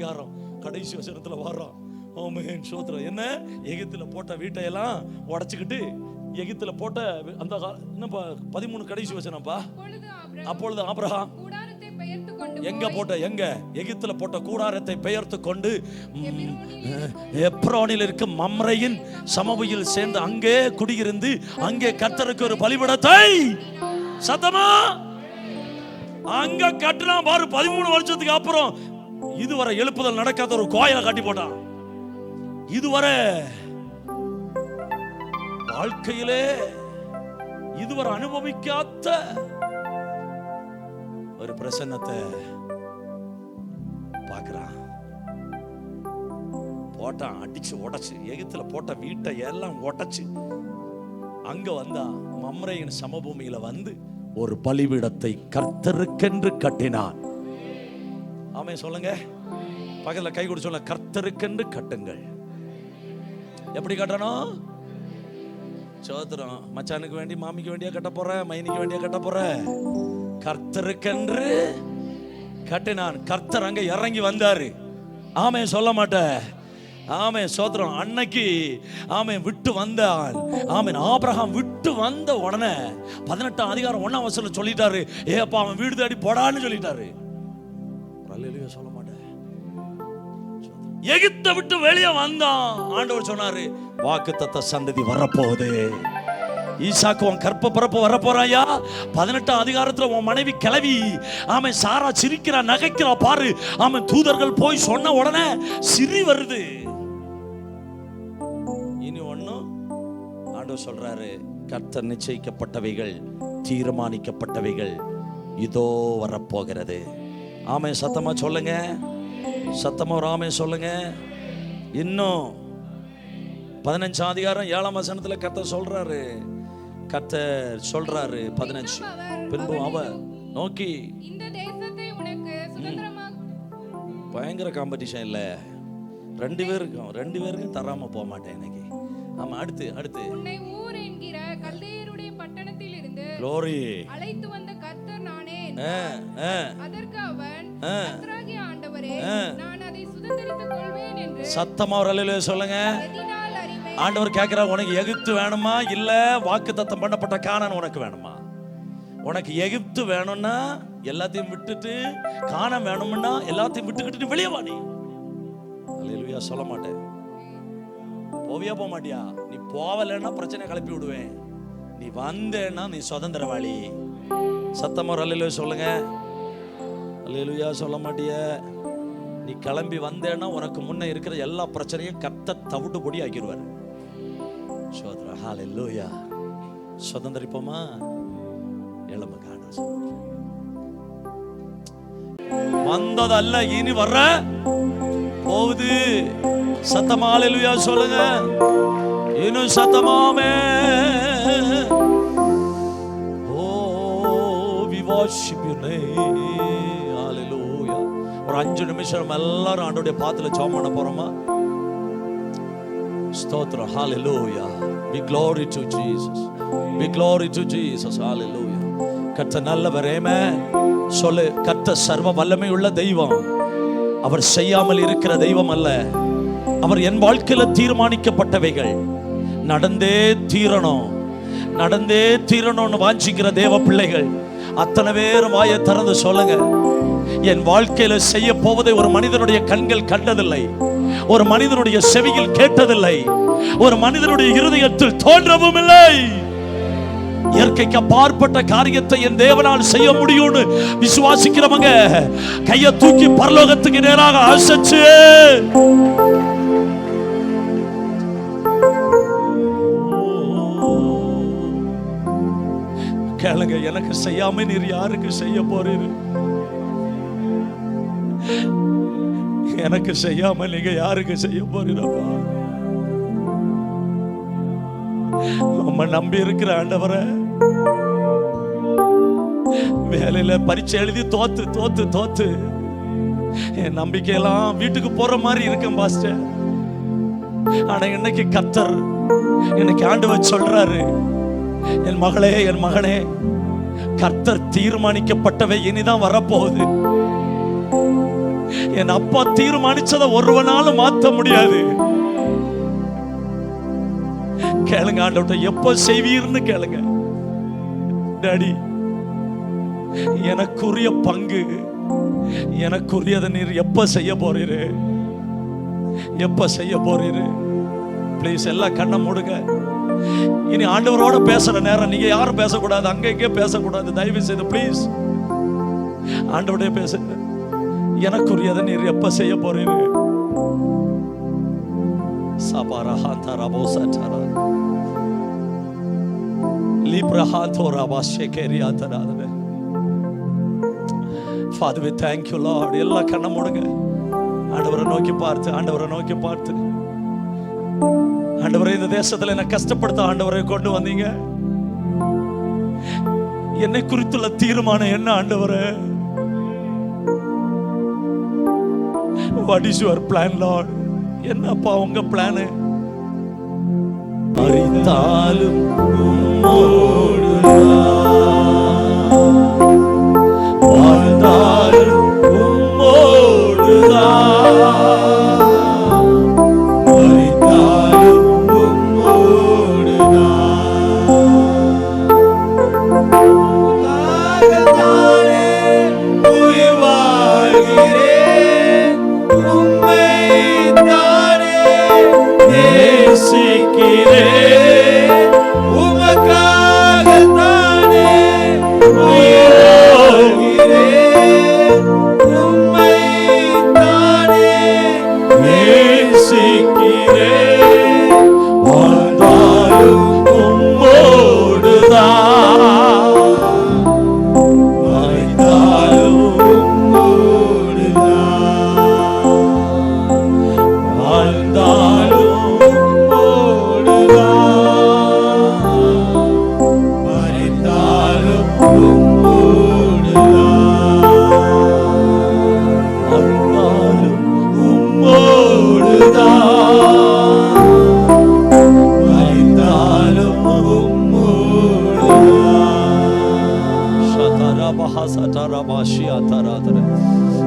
அதிகாரம். கடைசி வசனத்துல வர்றான். ஓமேன் சோத்திரம். என்ன? எகிப்துல போட்ட வீட்டையெல்லாம் உடைச்சுக்கிட்டு எகிப்துல போட்ட அந்த என்னப்பா பதிமூணு கடைசி வசனம்ப்பா? அப்பொழுது ஆபிரகாம் எங்க போட்ட எங்க? எகிப்துல போட்ட கூடாரத்தை பெயர்த்து கொண்டு எப்ரோனில் இருக்கும் மம்ரையின் சமபையில் சேர்ந்து அங்கே குடியிருந்து அங்கே கர்த்தருக்கு ஒரு பலிபடத்தை. சத்தமா? அங்க கட்டினா பாரு பதிமூணு வருஷத்துக்கு அப்புறம். இதுவரை எழுப்புதல் நடக்காத ஒரு கோயிலை கட்டி போட்டான் இதுவரை வாழ்க்கையிலே இதுவரை அனுபவிக்காத ஒரு பிரசன்னத்தை பார்க்கிறான். போட்டான் அடிச்சு உடச்சு எகத்துல போட்ட வீட்டை எல்லாம் உடச்சு அங்க வந்தா மம்ரையின் சமபூமியில வந்து ஒரு பலிபீடத்தை கர்த்தருக்கென்று கட்டினான். ஆமே சொல்லுங்க. பக்கத்துல கை கொடு சொல்ல கர்த்தருக்கென்று கட்டுங்கள். எப்படி கட்டணும்? சோத்திரம். மச்சானுக்கு வேண்டி மாமிக்கு வேண்டியா கட்ட போற? மைனிக்கு வேண்டியா கட்ட போற? கர்த்தருக்கென்று கட்டினான். கர்த்தர் அங்க இறங்கி வந்தாரு. ஆமே சொல்ல மாட்டேன். ஆமே சோத்திரம். அன்னைக்கு ஆமே விட்டு வந்தான். ஆமே ஆபிரகாம் விட்டு வந்த உடனே பதினெட்டாம் அதிகாரம் ஒன்னாம் வசனம் சொல்லிட்டாரு. ஏப்பா அவன் வீடு தேடி போடான்னு சொல்லிட்டாரு. அல்லேலூயா சொல்ல மாட்டேன். எகிப்தை விட்டு வெளியே வந்தான். ஆண்டவர் சொன்னாரு வாக்கு சந்ததி வரப்போகுது. ஈசாக்கு உன் கற்ப பிறப்பு வரப்போறாயா பதினெட்டாம் அதிகாரத்துல உன் மனைவி கிளவி ஆமை சாரா சிரிக்கிறா நகைக்கிறா பாரு. ஆமை தூதர்கள் போய் சொன்ன உடனே சிரி வருது. இனி ஒண்ணும் ஆண்டவர் சொல்றாரு கர்த்தர் நிச்சயிக்கப்பட்டவைகள் தீர்மானிக்கப்பட்டவைகள் இதோ வரப்போகிறது. ஆமை சத்தமா சொல்லுங்க. சத்தமா ஒரு ஆமை சொல்லுங்க. இன்னும் பதினஞ்சாம் அதிகாரம் ஏழாம் வசனத்துல கர்த்தர் சொல்றாரு. கர்த்தர் சொல்றாரு பதினஞ்சு. பின்பு அவர் நோக்கி பயங்கர காம்படிஷன் இல்ல. ரெண்டு பேருக்கும் ரெண்டு பேருக்கும் தராம போக மாட்டேன் இன்னைக்கு. ஆமா அடுத்து அடுத்து. கல்தேயருடைய பட்டணத்தில் இருந்து அழைத்து வந்த கர்த்தர் நானே. அதற்கு சத்தமா ஒரு அல்லேலூயா சொல்லுங்க. ஆண்டவர் கேட்கிறா உனக்கு எகிப்து வேணுமா? இல்ல வாக்கு தத்தம் பண்ணப்பட்ட கானான் உனக்கு வேணுமா? உனக்கு எகிப்து வேணும்னா எல்லாத்தையும் விட்டுட்டு காணான் வேணும்னா எல்லாத்தையும் விட்டுக்கிட்டு நீ வெளியே வா நீ. அல்லேலூயா சொல்ல மாட்டேன். போவியா போக மாட்டியா? நீ போவலைன்னா பிரச்சனை கிளப்பி விடுவேன். நீ வந்தேன்னா நீ சுதந்திரவாளி. சத்தமா ஒரு அல்லேலூயா சொல்லுங்க. லேலுயா சொல்ல மாட்டிய. நீ கிளம்பி வந்தேன்னா உனக்கு முன்ன இருக்கிற எல்லா பிரச்சனையும் கத்த தவிட்டு பொடி ஆக்கிடுவார் சோதரா ஹalleluya. சுதந்திரிப்போமா? இளம காண வந்ததல்ல இனி வர்ற? போகுது. சத்தமா ஹalleluya சொல்லுங்க. இன்னும் சத்தமாமே. ஓ வி worship அஞ்சு நிமிஷம் எல்லாரும் ஆண்டோடைய பாத்துல ஜெபம் பண்ண போறோமா? ஸ்தோத்திரம். ஹalleluya we glory to jesus. We glory to jesus. Hallelujah. கர்த்தர் நல்லவர். ஏமே சொல்லு கத்த சர்வ வல்லமை உள்ள தெய்வம். அவர் செய்யாமல் இருக்கிற தெய்வம் அல்ல. அவர் என் வாழ்க்கையில தீர்மானிக்கப்பட்டவைகள். நடந்தே தீரணும். நடந்தே தீரணும்னு வாஞ்சிக்கிற தேவ பிள்ளைகள். அத்தனை பேர் வாயை திறந்து சொல்லுங்க. என் வாழ்க்கையில செய்ய போவதை ஒரு மனிதனுடைய கண்கள் கண்டதில்லை. ஒரு மனிதனுடைய செவியில் கேட்டதில்லை. ஒரு மனிதனுடைய இருதயத்தில் தோன்றவும் இல்லை. இயற்கைக்கு அப்பாற்பட்ட காரியத்தை என் தேவனால் செய்ய முடியும்னு விசுவாசிக்கிறவங்க கையை தூக்கி பரலோகத்துக்கு நேராக அசைச்சு கேளுங்க எனக்கு செய்யாம நீர் யாருக்கு செய்ய போறீரு? எனக்கு செய்யாம நீங்க யாருக்கு செய்ய போறீங்கப்பா நம்ம நம்பி இருக்கிற ஆண்டவரை வேலையில பரீட்சை எழுதி தோத்து தோத்து தோத்து என் நம்பிக்கையெல்லாம் வீட்டுக்கு போற மாதிரி இருக்கேன் பாஸ்டர். ஆனா இன்னைக்கு கத்தர் எனக்கு ஆண்டவர் சொல்றாரு என் மகளே என் மகனே கர்த்தர் தீர்மானிக்கப்பட்டவை இனிதான் வரப்போகுது. என் அப்பா தீர்மானிச்சதை ஒருவனாலும் மாத்த முடியாது. கேளுங்க ஆண்டவட்ட எப்ப செய்வீர்னு கேளுங்க. டாடி எனக்குரிய பங்கு எனக்குரியதை நீர் எப்ப செய்ய போறீரு? எப்ப செய்ய போறீரு? ப்ளீஸ் எல்லாம் கண்ணை மூடுங்க. இனி ஆண்டவரோட பேசுற நேரம் நீங்க யாரும் பேசக்கூடாது அங்க இங்கே பேசக்கூடாது. தயவு செய்து ப்ளீஸ் ஆண்டவரே பேசுங்க. எனக்குரியதை நீர் எப்ப செய்ய போறீரு? சபாரா ஹாந்தாரா போசாச்சாரா லிப்ரஹாந்தோரா வாஷேகேரியா தராதவே Father, we thank you, Lord. எல்லா கண்ணை மூடுங்க. ஆண்டவரை நோக்கி பார்த்து ஆண்டவரை நோக்கி பார்த்து. ஆண்டவரை இந்த தேசத்தில் என்ன கஷ்டப்படுத்த ஆண்டவரை கொண்டு வந்தீங்க. என்னை குறித்துள்ள தீர்மானம் என்ன ஆண்டவரை? What is your plan lord என்னப்பா உங்க பிளானு அறிந்தாலும் உம்மோடு நான்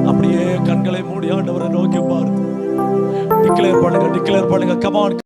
அப்படியே கண்களை மூடி ஆண்டவரை நோக்கி பார்த்து டிக்ளேர் பண்ணுங்க டிக்ளேர் பண்ணுங்க. கமான்